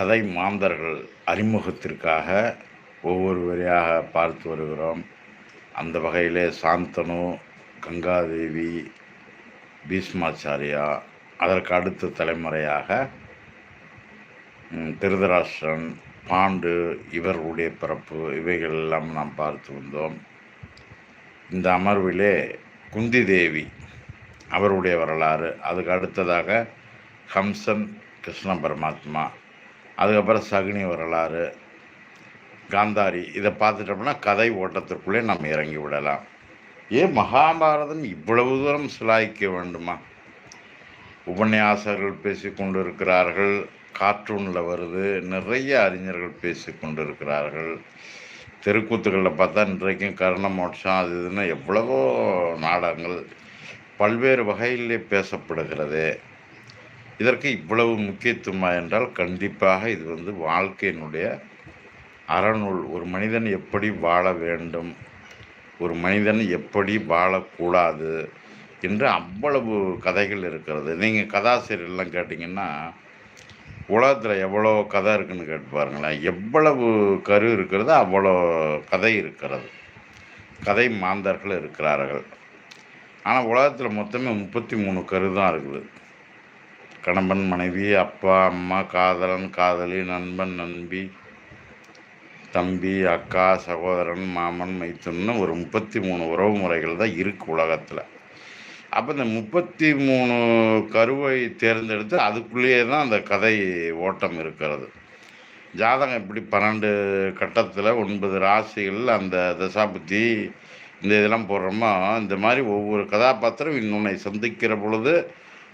கதை மாந்தர்கள் அறிமுகத்திற்காக ஒவ்வொரு வரையாக பார்த்து வருகிறோம். அந்த வகையிலே சாந்தனு கங்காதேவி பீஷ்மாச்சாரியா அதற்கு அடுத்த தலைமுறையாக திருதராஷ்டிரன் பாண்டு இவர்களுடைய பிறப்பு இவைகள் எல்லாம் நாம் பார்த்து வந்தோம். இந்த அமர்விலே குந்தி தேவி அவருடைய வரலாறு அதுக்கு அடுத்ததாக ஹம்சன் கிருஷ்ண பரமாத்மா அதுக்கப்புறம் சகுனி வரலாறு காந்தாரி இதை பார்த்துட்டோம்னா கதை ஓட்டத்திற்குள்ளே நம்ம இறங்கி விடலாம். ஏன் மகாபாரதம் இவ்வளவு தூரம் சிலாய்க்க வேண்டுமா? உபன்யாசர்கள் பேசி கொண்டிருக்கிறார்கள் கார்ட்டூனில் வருது நிறைய அறிஞர்கள் பேசி கொண்டிருக்கிறார்கள். தெருக்கூத்துகளில் பார்த்தா இன்றைக்கும் கர்ண மோட்சம் அது இதுன்னு எவ்வளவோ நாடகங்கள். பல்வேறு வகையிலே பேசப்படுகிறது. இதற்கு இவ்வளவு முக்கியத்துவமா என்றால் கண்டிப்பாக இது வந்து வாழ்க்கையினுடைய அறநூல். ஒரு மனிதன் எப்படி வாழ வேண்டும்? ஒரு மனிதன் எப்படி வாழக்கூடாது? என்று அவ்வளவு கதைகள் இருக்கிறது. நீங்கள் கதாசிரியர்லாம் கேட்டிங்கன்னா உலகத்தில் எவ்வளோ கதை இருக்குன்னு கேட்டு பாருங்களேன். எவ்வளவு கரு இருக்கிறது அவ்வளோ கதை இருக்கிறது. கதை மாந்தர்கள் இருக்கிறார்கள். ஆனால் உலகத்தில் மொத்தமே முப்பத்தி மூணு கரு தான் இருக்குது. கணவன் மனைவி அப்பா அம்மா காதலன் காதலி நண்பன் நண்பி தம்பி அக்கா சகோதரன் மாமன் மைத்துன்னு ஒரு முப்பத்தி மூணு உறவு முறைகள் தான் இருக்குது உலகத்தில். அப்போ இந்த முப்பத்தி மூணு கருவை தேர்ந்தெடுத்து அதுக்குள்ளேயே தான் அந்த கதை ஓட்டம் இருக்கிறது. ஜாதகம் இப்படி பன்னெண்டு கட்டத்தில் ஒன்பது ராசிகள் அந்த தசாபுத்தி இந்த இதெல்லாம் போடுறோமோ இந்த மாதிரி ஒவ்வொரு கதாபாத்திரம் இன்னொன்னை சந்திக்கிற பொழுது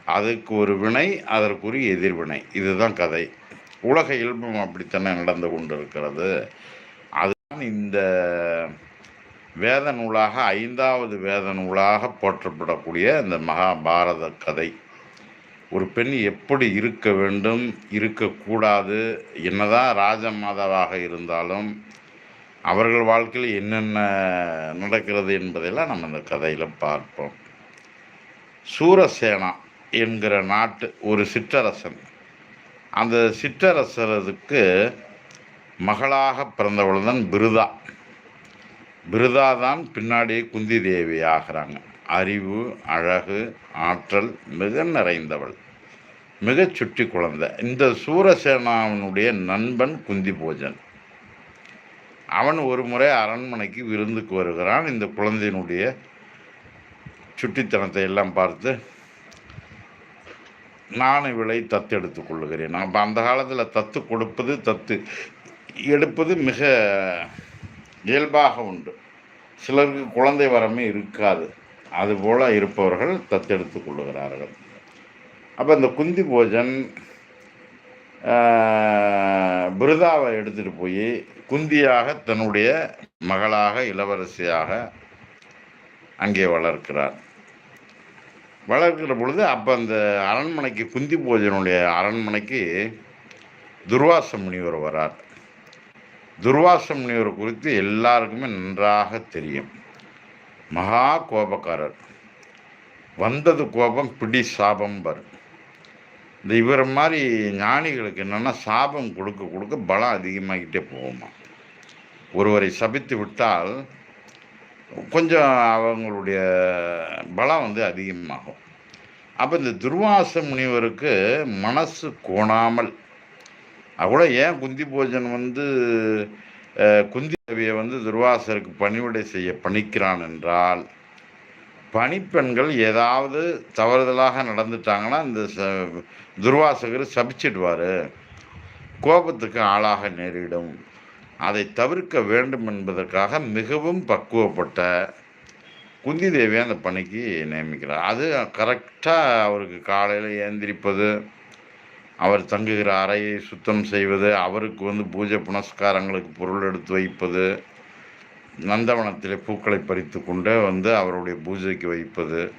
அதுக்கு ஒரு வினை அதற்குரிய எதிர்வினை. இதுதான் கதை. உலக இயல்பும் அப்படித்தானே நடந்து கொண்டிருக்கிறது. அதுதான் இந்த வேத நூலாக ஐந்தாவது வேத நூலாக போற்றப்படக்கூடிய இந்த மகாபாரத கதை. ஒரு பெண் எப்படி இருக்க வேண்டும் இருக்கக்கூடாது என்னதான் ராஜமாதாவாக இருந்தாலும் அவர்கள் வாழ்க்கையில் என்னென்ன நடக்கிறது என்பதையெல்லாம் நம்ம இந்த கதையில் பார்ப்போம். சூரசேனா என்கிற நாட்டு ஒரு சிற்றரசன். அந்த சிற்றரசருக்கு மகளாக பிறந்தவள் தான் பிருதா. பிருதா தான் பின்னாடி குந்தி தேவி ஆகிறாங்க. அறிவு அழகு ஆற்றல் மிக நிறைந்தவள். மிக சுட்டி குழந்தை. இந்த சூரசேனாவினுடைய நண்பன் குந்தி போஜன் அவன் ஒரு முறை அரண்மனைக்கு விருந்துக்கு வருகிறான். இந்த குழந்தையினுடைய சுட்டித்தனத்தை எல்லாம் பார்த்து நாண விலை தத்து எடுத்துக் கொள்ளுகிறேன். அப்போ அந்த காலத்தில் தத்து கொடுப்பது தத்து எடுப்பது மிக இயல்பாக உண்டு. சிலருக்கு குழந்தை வரமே இருக்காது. அதுபோல் இருப்பவர்கள் தத்தெடுத்து கொள்ளுகிறார்கள். அப்போ இந்த குந்தி போஜன் பிருதாவை எடுத்துகிட்டு போய் குந்தியாக தன்னுடைய மகளாக இளவரசியாக அங்கே வளர்க்கிறார். வளர்க்கிற பொழுது அப்போ அந்த அரண்மனைக்கு குந்தி போஜனுடைய அரண்மனைக்கு துர்வாச முனிவர் வரார். துர்வாச முனிவர் குறித்து எல்லாருக்குமே நன்றாக தெரியும். மகா கோபக்காரர். வந்தது கோபம் பிடி சாபம் வரும் இந்த இவர் மாதிரி ஞானிகளுக்கு என்னென்னா சாபம் கொடுக்க கொடுக்க பலம் அதிகமாகிட்டே போகுமா ஒருவரை சபித்து விட்டால் கொஞ்சம் அவங்களுடைய பலம் வந்து அதிகமாகும். அப்போ இந்த துர்வாச முனிவருக்கு மனசு கோணாமல் அது கூட ஏன் குந்தி போஜன் வந்து குந்தி தேவியை வந்து துர்வாசருக்கு பணிவிடை செய்ய பணிக்கிறான் என்றால் பணிப்பெண்கள் ஏதாவது தவறுதலாக நடந்துட்டாங்கன்னா இந்த ச துர்வாசகர் சபிச்சிடுவார். கோபத்துக்கு ஆளாக நேரிடும். அதை தவிர்க்க வேண்டும் என்பதற்காக மிகவும் பக்குவப்பட்ட குந்தி தேவியை அந்த பணிக்கு நியமிக்கிறார். அது கரெக்டாக அவருக்கு காலையில் ஏந்திரிப்பது அவர் தங்குகிற அறையை சுத்தம் செய்வது அவருக்கு வந்து பூஜை புனஸ்காரங்களுக்கு பொருள் எடுத்து வைப்பது நந்தவனத்தில் பூக்களை பறித்து கொண்டு வந்து அவருடைய பூஜைக்கு வைப்பது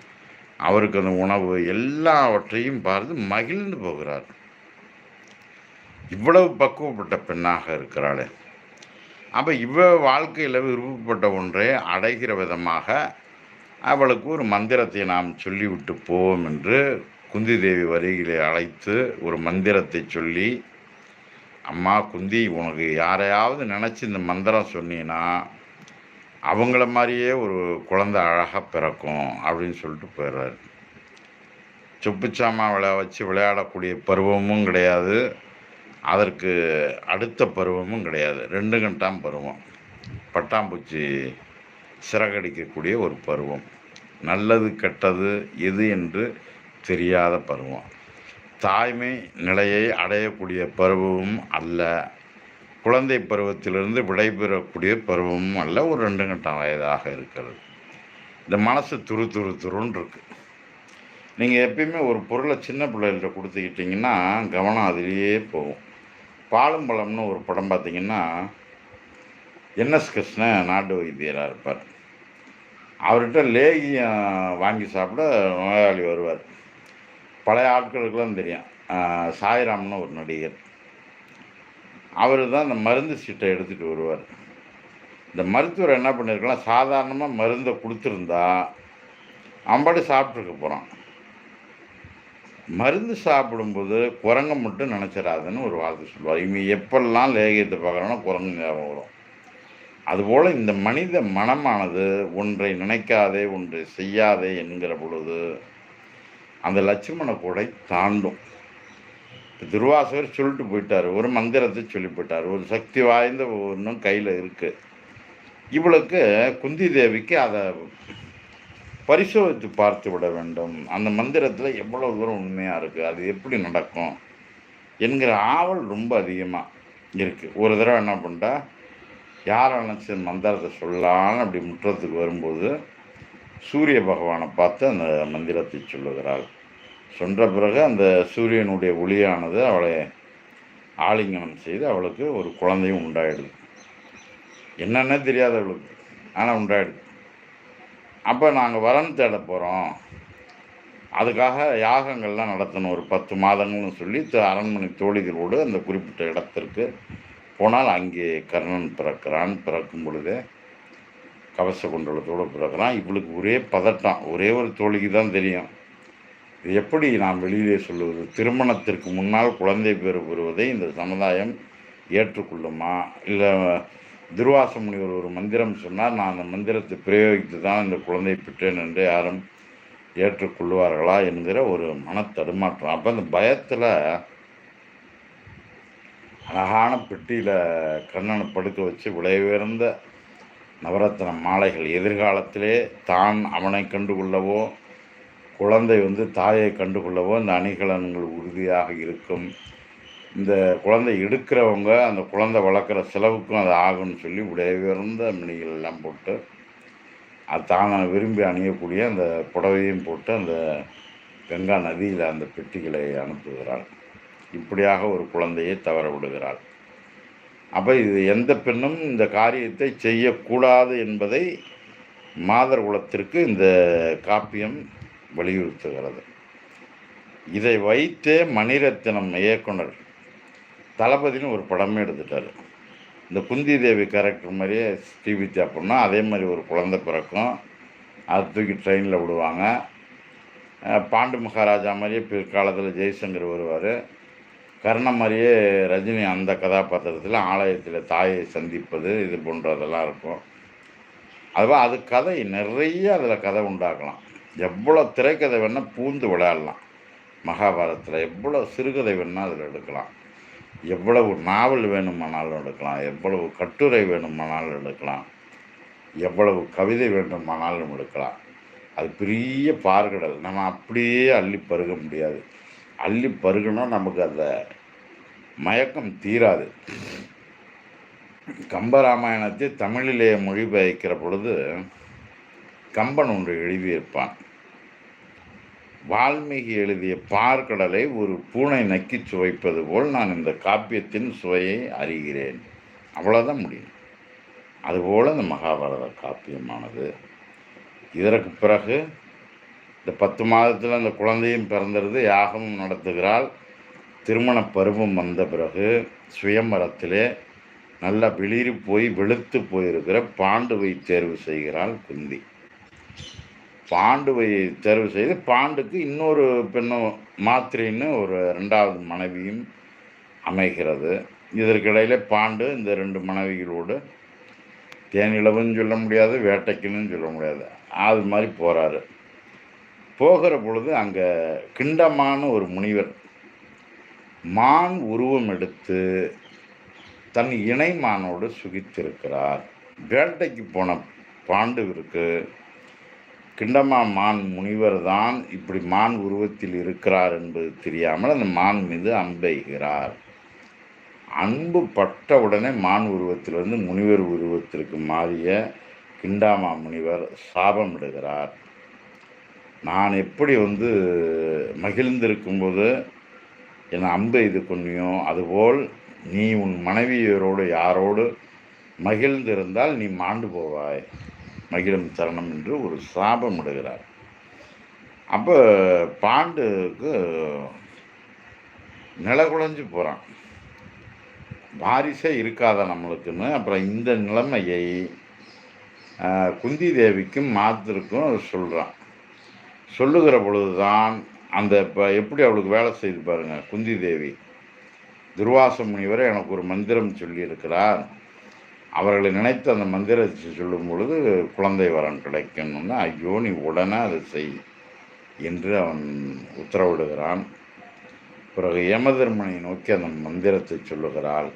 அவருக்கு அந்த உணவு எல்லாவற்றையும் பார்த்து மகிழ்ந்து போகிறார். இவ்வளவு பக்குவப்பட்ட பெண்ணாக இருக்கிறாளே. அப்போ இவ வாழ்க்கையில் விருப்பப்பட்ட ஒன்றை அடைகிற விதமாக அவளுக்கு ஒரு மந்திரத்தை நாம் சொல்லிவிட்டு போவோம் என்று குந்தி தேவி வருகையிலே அழைத்து ஒரு மந்திரத்தை சொல்லி அம்மா குந்தி உனக்கு யாரையாவது நினச்சி இந்த மந்திரம் சொன்னீன்னா அவங்கள மாதிரியே ஒரு குழந்தை அழகாக பிறக்கும் அப்படின்னு சொல்லிட்டு போயிடுறாரு. சொப்புச்சாமா விளையா வச்சு விளையாடக்கூடிய பருவமும் கிடையாது. அதற்கு அடுத்த பருவமும் கிடையாது. ரெண்டு கண்டாம் பருவம். பட்டாம்பூச்சி சிறகடிக்கக்கூடிய ஒரு பருவம். நல்லது கெட்டது எது என்று தெரியாத பருவம். தாய்மை நிலையை அடையக்கூடிய பருவமும் அல்ல. குழந்தை பருவத்திலிருந்து விடைபெறக்கூடிய பருவமும் அல்ல. ஒரு ரெண்டு கட்டம் வயதாக இருக்கிறது. இந்த மனசு துரு துரு துருன்னு இருக்குது நீங்கள் எப்பயுமே ஒரு பொருளை சின்ன பிள்ளைகள்கிட்ட கொடுத்துக்கிட்டிங்கன்னா கவனம் அதிலேயே போகும். பாலும் பழம்னு ஒரு படம் பார்த்தீங்கன்னா என்எஸ் கிருஷ்ணன் நாட்டு வைத்தியராக இருப்பார். அவர்கிட்ட லேகியம் வாங்கி சாப்பிட நோயாளி வருவார். பழைய ஆட்களுக்கெல்லாம் தெரியும். சாய்ராம்னு ஒரு நடிகர். அவர் தான் இந்த மருந்து சீட்டை எடுத்துகிட்டு வருவார். இந்த மருத்துவர் என்ன பண்ணியிருக்கலாம் சாதாரணமாக மருந்தை கொடுத்துருந்தா அம்பாடி சாப்பிட்ருக்க போகிறான் மருந்து சாப்பிடும்போது குரங்க மட்டும் நினச்சிடாதுன்னு ஒரு வார்த்தை சொல்லுவார். இவங்க எப்பெல்லாம் லேகியத்தை பார்க்குறோன்னா குரங்கு ஞாபகம் வரும். அதுபோல் இந்த மனித மனமானது ஒன்றை நினைக்காதே ஒன்றை செய்யாதே என்கிற பொழுது அந்த லட்சுமண கூடை தாண்டும். இப்ப துர்வாசகர் சொல்லிட்டு போயிட்டார். ஒரு மந்திரத்தை சொல்லி போயிட்டார். ஒரு சக்தி வாய்ந்த ஒன்றும் கையில் இருக்குது இவளுக்கு குந்தி தேவிக்கு அதை பரிசோதித்து பார்த்து விட வேண்டும். அந்த மந்திரத்தில் எவ்வளோ தூரம் உண்மையாக இருக்குது அது எப்படி நடக்கும் என்கிற ஆவல் ரொம்ப அதிகமாக இருக்குது ஒரு தடவை என்ன பண்ணிட்டா யார் நினச்சி மந்திரத்தை சொல்லலான்னு அப்படி முற்றத்துக்கு வரும்போது சூரிய பகவானை பார்த்து அந்த மந்திரத்தை சொல்லுகிறாள். சொன்ன பிறகு அந்த சூரியனுடைய ஒளியானது அவளை ஆலிங்கனம் செய்து அவளுக்கு ஒரு குழந்தையும் உண்டாயிடுது. என்னென்ன தெரியாது அவளுக்கு ஆனால் உண்டாயிடுது. அப்போ நாங்கள் வரன் தேட போகிறோம் அதுக்காக யாகங்கள்லாம் நடத்தணும். ஒரு பத்து மாதங்கள்னு சொல்லி த- அரண்மனை தோழிகளோடு அந்த குறிப்பிட்ட இடத்திற்கு போனால் அங்கே கர்ணன் பிறக்கிறான். பிறக்கும் பொழுதே கவச குண்டலத்தோடு பிறக்கிறான். இவளுக்கு ஒரே பதட்டம். ஒரே ஒரு தோழிக்கு தான் தெரியும். இது எப்படி நான் வெளியிலே சொல்லுவது? திருமணத்திற்கு முன்னால் குழந்தை பேர் பெறுவதை இந்த சமுதாயம் ஏற்றுக்கொள்ளுமா? இல்லை துர்வாச முனிவர் ஒரு மந்திரம் சொன்னார் நான் அந்த மந்திரத்தை பிரயோகித்து தான் இந்த குழந்தை பெற்றேன் என்று யாரும் ஏற்றுக்கொள்வார்களா? என்கிற ஒரு மன தடுமாற்றம் அப்போ அந்த பயத்தில் அழகான பெட்டியில் கண்ணனை படுக்க வச்சு விலை உயர்ந்த நவரத்ன மாலைகள் எதிர்காலத்திலே தான் அவனை கண்டுகொள்ளவோ குழந்தை வந்து தாயை கண்டுகொள்ளவோ இந்த அணிகலன்கள் உறுதியாக இருக்கும். இந்த குழந்தை எடுக்கிறவங்க அந்த குழந்தை வளர்க்குற செலவுக்கும் அது ஆகும்னு சொல்லி உடையவிருந்த உயர்ந்த எல்லாம் போட்டு அது தாங்க விரும்பி அணியக்கூடிய அந்த புடவையும் போட்டு அந்த கங்கா நதியில் அந்த பெட்டிகளை அனுப்புகிறாள். இப்படியாக ஒரு குழந்தையை தவற விடுகிறாள். அப்போ இது எந்த பெண்ணும் இந்த காரியத்தை செய்யக்கூடாது என்பதை மாதர் குலத்திற்கு இந்த காப்பியம் வலியுறுத்துகிறது. இதை வைத்தே மணிரத்தினம் இயக்குனர் தளபதினு ஒரு படமே எடுத்துட்டார். இந்த குந்தி தேவி கேரக்டர் மாதிரியே ஸ்ரீவித்யா பொண்ணா அதே மாதிரி ஒரு குழந்தை பிறக்கும். அதை தூக்கி ட்ரெயினில் விடுவாங்க. பாண்டு மகாராஜா மாதிரியே பிற்காலத்தில் ஜெய்சங்கர் வருவார். கர்ணம் மாதிரியே ரஜினி அந்த கதாபாத்திரத்தில் ஆலயத்தில் தாயை சந்திப்பது இது போன்றதெல்லாம் இருக்கும். அதுவா அது கதை நிறைய அதில் கதை உண்டாக்கலாம் எவ்வளோ திரைக்கதை வேணால் பூந்து விளையாடலாம். மகாபாரதத்தில் எவ்வளோ சிறுகதை வேணால் அதில் எடுக்கலாம். எவ்வளவு நாவல் வேணுமானாலும் எடுக்கலாம் எவ்வளவு கட்டுரை வேணுமானாலும் எடுக்கலாம் எவ்வளவு கவிதை வேண்டுமானாலும் எடுக்கலாம். அது பெரிய பார்கடல் நம்ம அப்படியே அள்ளி பருக முடியாது. அள்ளி பருகணும் நமக்கு அந்த மயக்கம் தீராது. கம்பராமாயணத்தை தமிழிலே மொழிபெயர்க்கிற பொழுது கம்பன் ஒன்று எழுதியிருப்பான். வால்மீகி எழுதிய பார்க்கடலை ஒரு பூனை நக்கி சுவைப்பது போல் நான் இந்த காப்பியத்தின் சுவையை அறிகிறேன். அவ்வளோதான் முடியும். அதுபோல் இந்த மகாபாரத காப்பியமானது. இதற்கு பிறகு இந்த பத்து மாதத்தில் அந்த குழந்தையும் பிறந்திருது யாகமும் நடத்துகிறாள். திருமண பருவம் வந்த பிறகு சுயம்பரத்திலே நல்லா வெளிரி போய் வெளுத்து போயிருக்கிற பாண்டுவை தேர்வு செய்கிறாள் குந்தி. பாண்டுவை தேர்வு செய்து பாண்டுக்கு இன்னொரு பெண்ணும் மாத்திரைன்னு ஒரு ரெண்டாவது மனைவியும் அமைகிறது. இதற்கிடையில் பாண்டு இந்த ரெண்டு மனைவிகளோடு தேனிலவுன்னு சொல்ல முடியாது வேட்டைக்குன்னு சொல்ல முடியாது. அது மாதிரி போகிறாரு போகிற பொழுது அங்கே கிண்டமான ஒரு முனிவர் மான் உருவம் எடுத்து தன் இணை மானோடு சுகித்திருக்கிறார். வேட்டைக்கு போன பாண்டுவிற்கு கிண்டமா மான் முனிவர் தான் இப்படி மான் உருவத்தில் இருக்கிறார் என்பது தெரியாமல் அந்த மான் மீது அம்பெய்கிறார் அன்பு பட்ட உடனே மான் உருவத்திலிருந்து முனிவர் உருவத்திற்கு மாறிய கிண்டாமா முனிவர் சாபமிடுகிறார். நான் எப்படி வந்து மகிழ்ந்திருக்கும்போது என் அம்பை இது கொண்டியோ அதுபோல் நீ உன் மனைவியரோடு யாரோடு மகிழ்ந்திருந்தால் நீ மாண்டு போவாய். மகிழும் தருணம் என்று ஒரு சாபம் இடுகிறார். அப்போ பாண்டுக்கு நிலகுலைஞ்சு போகிறான் வாரிசே இருக்காத நம்மளுக்குன்னு. அப்புறம் இந்த நிலைமையை குந்தி தேவிக்கும் மாத்திருக்கும் சொல்கிறான் சொல்லுகிற பொழுதுதான் அந்த இப்போ எப்படி அவளுக்கு வேலை செய்து பாருங்கள் குந்தி தேவி துர்வாச முனிவர் எனக்கு ஒரு மந்திரம் சொல்லியிருக்கிறார். அவர்களை நினைத்து அந்த மந்திரத்தை சொல்லும் பொழுது குழந்தை வரம் கிடைக்கணும்னு ஐயோ நீ உடனே அதை செய் என்று அவன் உத்தரவிடுகிறான். பிறகு யமதர்மனை நோக்கி அந்த மந்திரத்தை சொல்லுகிறாள்.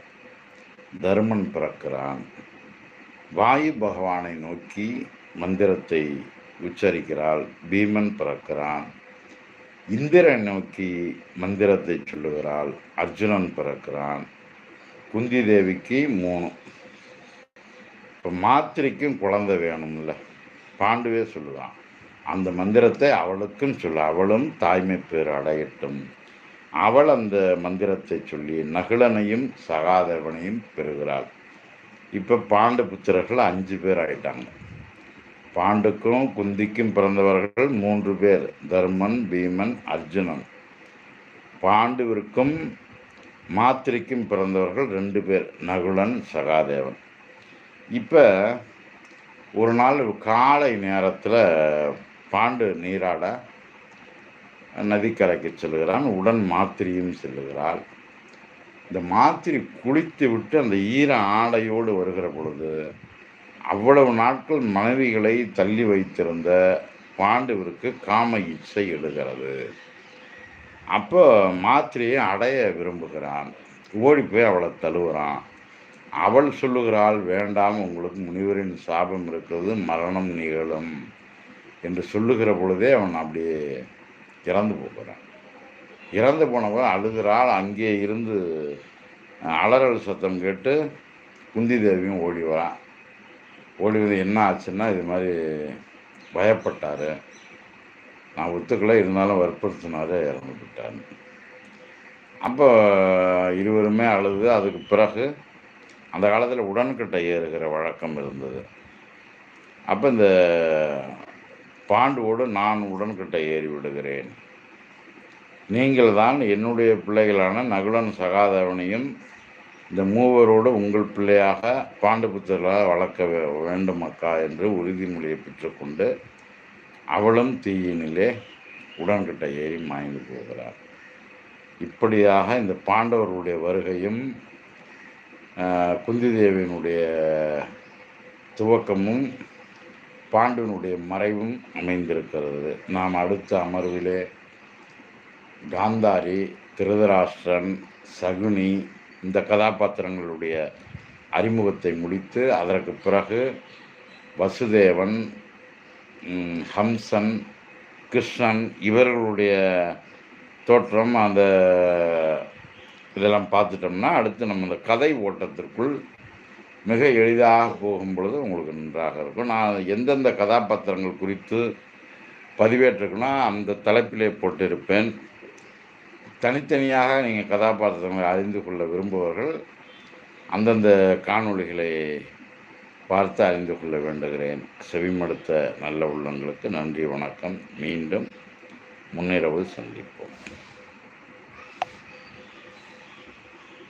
தர்மன் பிறக்கிறான். வாயு பகவானை நோக்கி மந்திரத்தை உச்சரிக்கிறாள். பீமன் பிறக்கிறான். இந்திரன் நோக்கி மந்திரத்தை சொல்லுகிறாள். அர்ஜுனன் பிறக்கிறான். குந்தி தேவிக்கு மூணு இப்போ மாத்திரைக்கும் குழந்தை வேணும்ல. பாண்டுவே சொல்லுவான். அந்த மந்திரத்தை அவளுக்கும் சொல்ல அவளும் தாய்மை பேர் அடையட்டும். அவள் அந்த மந்திரத்தை சொல்லி நகுலனையும் சகாதேவனையும் பெறுகிறாள். இப்போ பாண்டு புத்திரர்கள் அஞ்சு பேர் ஆகிட்டாங்க பாண்டுக்கும் குந்திக்கும் பிறந்தவர்கள் மூன்று பேர் தர்மன் பீமன் அர்ஜுனன். பாண்டுவிற்கும் மாத்திரைக்கும் பிறந்தவர்கள் ரெண்டு பேர் நகுலன் சகாதேவன். இப்போ ஒரு நாள் காலை நேரத்தில் பாண்டு நீராட நதிக்கரைக்கு செல்கிறான் உடன் மாத்திரியும் செல்லுகிறாள். இந்த மாத்திரி குளித்து விட்டு அந்த ஈர ஆடையோடு வருகிற பொழுது அவ்வளவு நாட்கள் மனைவிகளை தள்ளி வைத்திருந்த பாண்டுவிற்கு காம இச்சை எழுகிறது. அப்போ மாத்திரையை அடைய விரும்புகிறான். ஓடி போய் அவளை தழுவுறான். அவள் சொல்லுகிறாள் வேண்டாம் உங்களுக்கு முனிவரின் சாபம் இருக்கிறது மரணம் நிகழும். என்று சொல்லுகிற பொழுதே அவன் அப்படியே இறந்து போகிறான். இறந்து போனவன் அழுகிறாள் அங்கே இருந்து அலறல் சத்தம் கேட்டு குந்தி தேவியும் ஓடி வரான். ஓடி வந்து என்ன ஆச்சுன்னா இது மாதிரி பயப்பட்டார். நான் ஒத்துக்கலை இருந்தாலும் வற்புறுத்தினாரு இறந்து விட்டார் அப்போ இருவருமே அழுது அதுக்கு பிறகு அந்த காலத்தில் உடன்கட்டை ஏறுகிற வழக்கம் இருந்தது. அப்போ இந்த பாண்டுவோடு நான் உடன்கட்டை ஏறி விடுகிறேன். நீங்கள் தான் என்னுடைய பிள்ளைகளான நகுலன் சகாதேவனையும் இந்த மூவரோடு உங்கள் பிள்ளையாக பாண்டுபுத்திரலாக வளர்க்க வே- வேண்டும் அக்கா என்று உறுதிமொழியை பெற்றுக்கொண்டு அவளும் தீயினிலே உடன்கட்டை ஏறி மாய்ந்து போகிறார். இப்படியாக இந்த பாண்டவர்களுடைய வருகையும் குந்தி தேவியினுடைய துவக்கமும் பாண்டுவினுடைய மறைவும் அமைந்திருக்கிறது. நாம் அடுத்த அமர்விலே காந்தாரி திருதராஷ்டிரன் சகுனி இந்த கதாபாத்திரங்களுடைய அறிமுகத்தை முடித்து அதற்கு பிறகு வசுதேவன் ஹம்சன் கிருஷ்ணன் இவர்களுடைய தோற்றம் அந்த இதெல்லாம் பார்த்துட்டோம்னா அடுத்து நம்ம இந்த கதை ஓட்டத்திற்குள் மிக எளிதாக போகும் பொழுது உங்களுக்கு நன்றாக இருக்கும். நான் எந்தெந்த கதாபாத்திரங்கள் குறித்து பதிவேற்றுக்குன்னா அந்த தலைப்பிலே போட்டிருப்பேன். தனித்தனியாக நீங்கள் கதாபாத்திரங்களை அறிந்து கொள்ள விரும்புபவர்கள் அந்தந்த காணொளிகளை பார்த்து அறிந்து கொள்ள வேண்டுகிறேன். செவிமடுத்த நல்ல உள்ளங்களுக்கு நன்றி வணக்கம். மீண்டும் முன்னிரவு சந்திப்போம்.